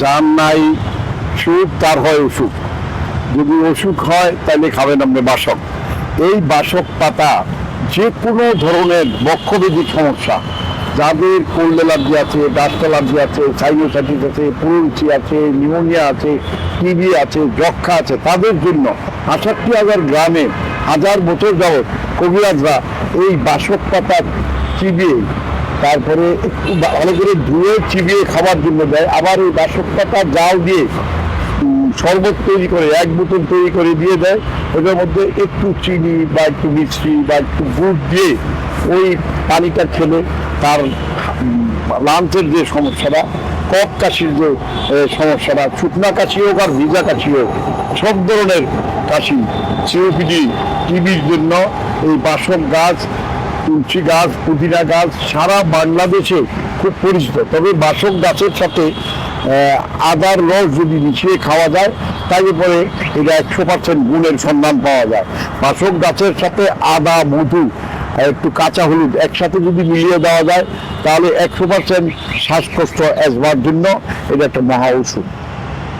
যার নাই, সুখ তার হয় অসুখ। যদি অসুখ হয় তাহলে খাবেন আপনি বাসক। এই বাসক পাতা যে কোনো ধরনের বক্ষবেদিক সমস্যা। যাদের কোল্ড অ্যালার্জি আছে ডাস্ট অ্যালার্জি আছে, সাইনোসাইটিস আছে পুরুচি আছে, নিউমোনিয়া আছে টিবি আছে যক্ষা আছে, তাদের জন্য আষট্টি হাজার গ্রামে হাজার বছর যাবৎ কবিরাজরা এই বাসক পাতা চিবিয়ে তারপরে একটু করে ধুয়ে চিবিয়ে খাবার জন্য দেয়। আবার ওই বাসক পাতা জাল দিয়ে শরবত তৈরি করে, এক বোতল তৈরি করে দিয়ে দেয়। ওটার মধ্যে একটু চিনি বা একটু মিষ্টি বা একটু গুড় দিয়ে ওই পানিটা খেলে তার লাঞ্চের যে সমস্যাটা কফ কাশির যে সমস্যাটা, শুকনা কাশি হোক আর ভিজা কাশি হোক, সব ধরনের কাশি। সিওপিডি টিবির জন্য এই বাসক গাছ তুলসী গাছ, পুদিনা গাছ সারা বাংলাদেশে খুব পরিচিত। তবে বাসক গাছের সাথে আদার রস যদি মিশিয়ে খাওয়া যায় তাহলে পরে এটা একশো পার্সেন্ট গুণের সন্ধান পাওয়া যায়। বাসক গাছের সাথে আদা, মধু একটু কাঁচা হলুদ একসাথে যদি মিলিয়ে দেওয়া যায়, তাহলে একশো পার্সেন্ট শ্বাসকষ্ট অ্যাজমার জন্য এটা একটা মহা ওষুধ।